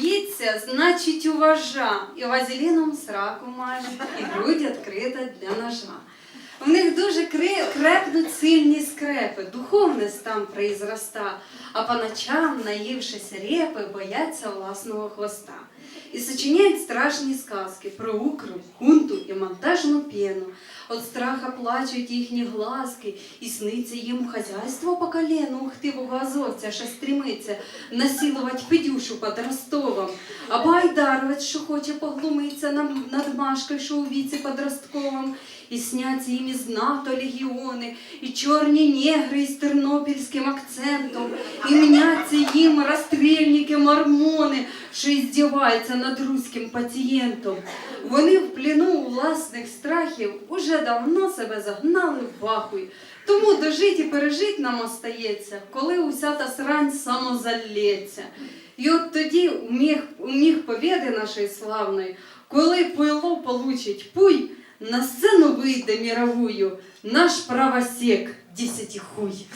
Боїться, значить уважа, і вазеліном сраку маже, і грудь відкрита для ножа. В них дуже крепнуть сильні скрепи, духовність там призроста, а по ночам, наївшись репи, бояться власного хвоста. І сочиняють страшні сказки про укру, хунту і монтажну пену. От страха плачуть їхні глазки, і сниться їм хазяйство по колену ухтивого азовця, що стремиться насилувати Федюшу під Ростовом, або Айдаровець, що хоче поглумитися над, Машкою, що у віці подростковому, і сняться їм із НАТО легіони, і чорні негри із тернопільським акцентом, і мняться їм розстрільники мормони, що іздіваються над руським пацієнтом. Вони в пліну власних страхів уже давно себе загнали в вахуй. Тому дожить і пережить нам остається, коли уся та срань самозалється. І от тоді у міг, у міг побєди нашої славної, коли пуйло получить пуй, на сцену вийде міровую наш правосек десятихуй.